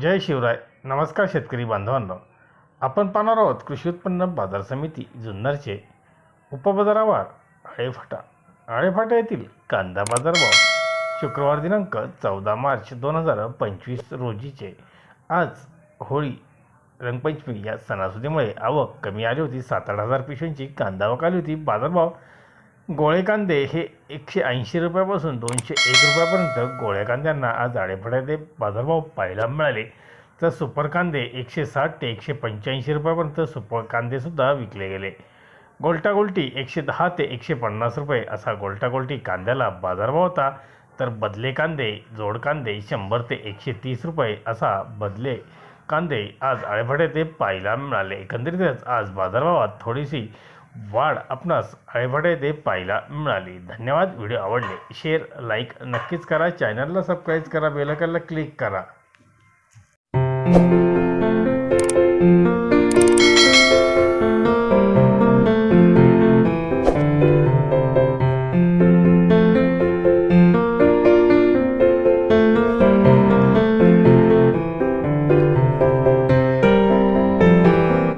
जय शिवराय. नमस्कार शेतकरी बांधवांनो. आपण पाहणार आहोत कृषी उत्पन्न बाजार समिती जुन्नरचे उपबाजारावर आळेफाटा. आळेफाटा येथील कांदा बाजारभाव शुक्रवार दिनांक चौदा मार्च दोन हजार पंचवीस रोजीचे. आज होळी रंगपंचमी या सणासुदीमुळे आवक कमी आली होती. सात आठ हजार पिशव्यांची कांदा आवक आली होती. बाजारभाव गोळे कांदे हे एकशे ऐंशी रुपयापासून दोनशे एक रुपयापर्यंत गोळ्या कांद्यांना आज आडेफड्याचे बाजारभाव पाहायला मिळाले. तर सुपर कांदे एकशे साठ ते एकशे पंच्याऐंशी रुपयापर्यंत सुपर कांदेसुद्धा विकले गेले. गोल्टा गोल्टी एकशे दहा ते एकशे पन्नास रुपये असा गोल्टा गोल्टी कांद्याला बाजारभाव होता. तर बदले कांदे जोड कांदे शंभर ते एकशे तीस रुपये असा बदले कांदे आज आळेफडे ते पाहायला मिळाले. एकंदरीतच आज बाजारभावात थोडीशी वाढ आपणास आळेफाटे ते पाहायला मिळाली. धन्यवाद. व्हिडिओ आवडले शेअर लाईक नक्कीच करा. चॅनलला सबस्क्राईब करा बेलकलला क्लिक करा.